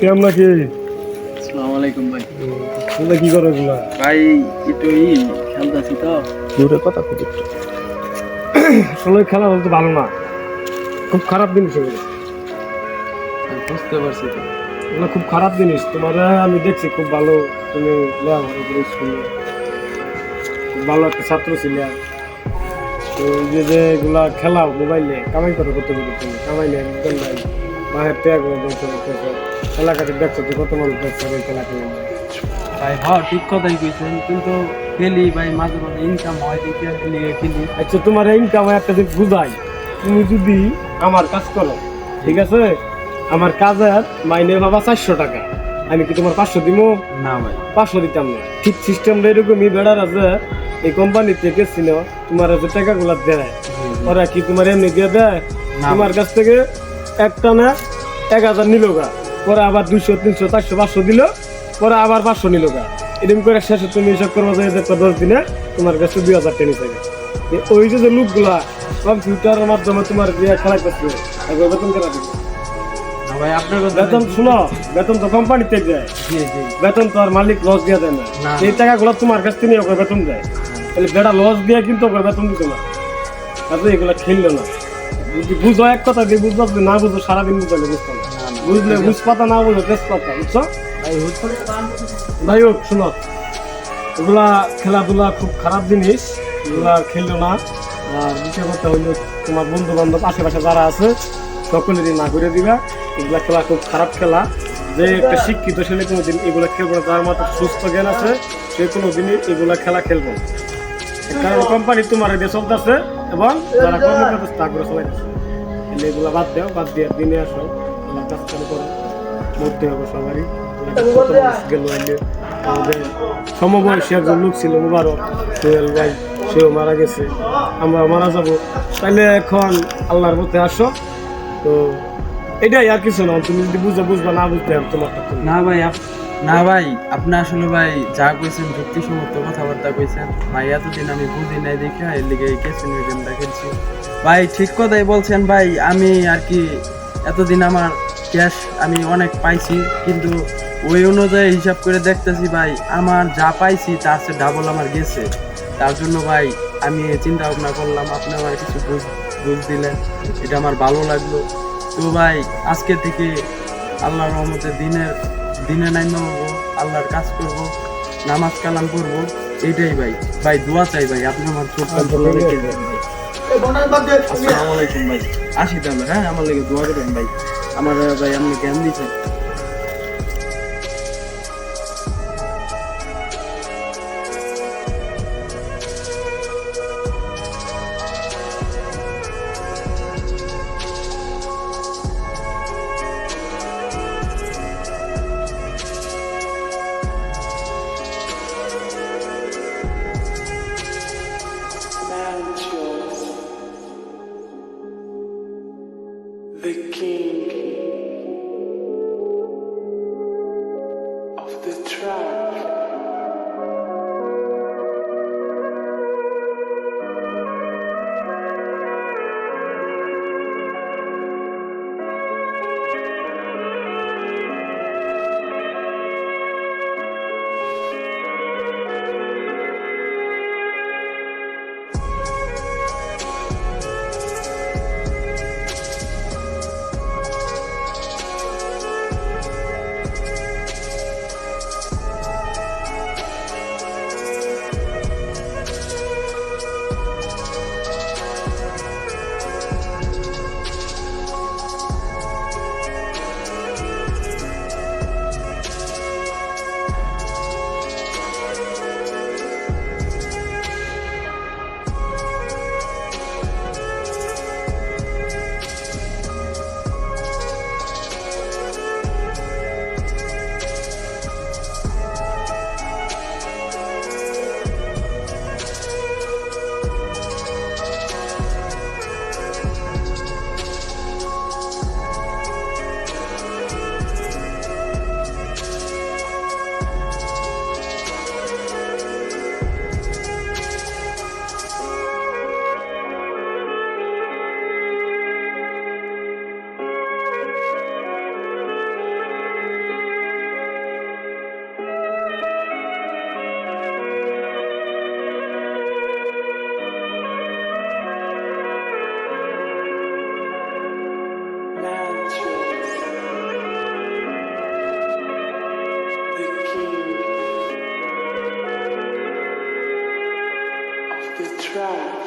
কেমন নাকি? আসসালামু আলাইকুম ভাই। তোমরা কি করো এগুলা? ভাই একটু ই খেলতেছি তো। দূরে কথা খুব আসলে খেলা বলতে ভালো না। খুব খারাপ জিনিস এগুলো। আমি বুঝতে পারছি তো। এগুলো খুব খারাপ জিনিস। তোমার আমি দেখছি খুব ভালো। তুমি লেখাপড়া করে স্কুলে খুব ভালো একটা ছাত্র ছিলে। তো যে যে এগুলা খেলাও মোবাইলে কামাই করো কিছু তুমি কামাই নেই। বুঝলেন ত্যাগ বলছো এলাকাতে দেখছ তো কত মানুষ দেখছ এই খেলা ভাই হ্যাঁ ঠিক কথাই কইছেন কিন্তু খেলি ভাই মাঝে মাঝে ইনকাম হয় দেখি আর খেলি আচ্ছা তোমার ইনকাম একটা যে বুঝাই। তুমি যদি আমার কাজ করো ঠিক আছে? আমার কাজের মাইনে বাবা চারশো টাকা। আমি কি তোমার পাঁচশো দিব না ভাই। পাঁচশো দিতাম না। ঠিক সিস্টেমটা এরকমই বেড়ার আছে। এই কোম্পানি থেকে ছিল তোমার যে টাকাগুলো দেয়। ওরা কি তোমার এমনি দিয়ে দেয়। তোমার কাছ থেকে একটা না এক হাজার নিল গা পরে আবার দুইশো তিনশো চারশো পাঁচশো দিল। পরে আবার পাঁচশো নিল গা এরকম করে শেষে তুমি হিসাব করব যে দশ দিনে তোমার কাছে দুই হাজার টেনিস থাকে ওই যে লোকগুলা কম্পিউটারের মাধ্যমে তোমার দিয়ে খেলা করছে একবার বেতন কেনা দিবে। ভাই আপনার বেতন শুনো বেতন তো কোম্পানিতে দেয়। বেতন তো আর মালিক লস দিয়ে দেয় না। এই টাকাগুলো তোমার কাছ থেকে ওকে বেতন দেয়। তাহলে বেটা লস দিয়ে কিন্তু ওকে বেতন দিতে না। এগুলো খেললো না। বুঝো এক কথা দিয়ে বুঝবা যদি না বুঝো সারাদিন বুঝালে বুঝতো না। বুঝলে বুঝ পাতা না বুঝো তেজ পাতা বুঝছ? ভাই যাই হোক শোনো। এগুলা খেলাধুলা খুব খারাপ জিনিস এগুলা খেললো না। আর দ্বিতীয় কথা হইল তোমার বন্ধু বান্ধব আশেপাশে যারা আছে সকলেরই না ঘুরে দিবা। এগুলা খেলা খুব খারাপ খেলা। যে একটা শিক্ষিত ছেলে কোনোদিন এগুলা খেলব না যার মাথায় সুস্থ জ্ঞান আছে সে কোনোদিনই এগুলা খেলা খেলব না। কারণ কোম্পানি তোমার দিয়ে চলতেছে। এবং যারা কর্মকর্তা তা করে চলাইতেছে এলে এগুলা বাদ দাও, বাদ দিয়ে দিনে আসো। কাজ চালু করো। মরতে হবে সবারই। গেল আমাদের সমবয়সী একজন লোক ছিল, মুবারক। সোহেল ভাই, সেও মারা গেছে। আমরা মারা যাব। তাহলে এখন আল্লাহর মধ্যে আসো। তো এটাই আর কিছু না। তুমি যদি বুঝো, বুঝবা, না বুঝতে তোমার না ভাই না ভাই, আপনি আসলে ভাই যা কইছেন যুক্তি যুক্তিসম্মত কথাবার্তা কইছেন, ভাই, এতদিন আমি বুঝি নাই দেখে এর লিগে কেসিনো গেমটা খেলছি। ভাই, ঠিক কথাই বলছেন ভাই, আমি আর কি এতদিন আমার ক্যাশ আমি অনেক পাইছি, কিন্তু ওই অনুযায়ী হিসাব করে দেখতেছি ভাই, আমার যা পাইছি তার চেয়ে ডাবল আমার গেছে। তার জন্য ভাই, আমি চিন্তা ভাবনা করলাম, আপনি আমার কিছু বুঝ বুঝ দিলেন, এটা আমার ভালো লাগল। তো ভাই, আজকে থেকে আল্লাহর রহমতে দিনের দিনে নাইমা হব আল্লাহর কাজ করব নামাজ কালাম করব এইটাই ভাই। ভাই দোয়া চাই ভাই আপনি আমার ছোট কান রেখে দেন। ভাই আসসালামু আলাইকুম ভাই। আসি তাহলে হ্যাঁ আমার লেগে দোয়া করেন ভাই। আমার ভাই আপনি জ্ঞান দিচ্ছেন the track.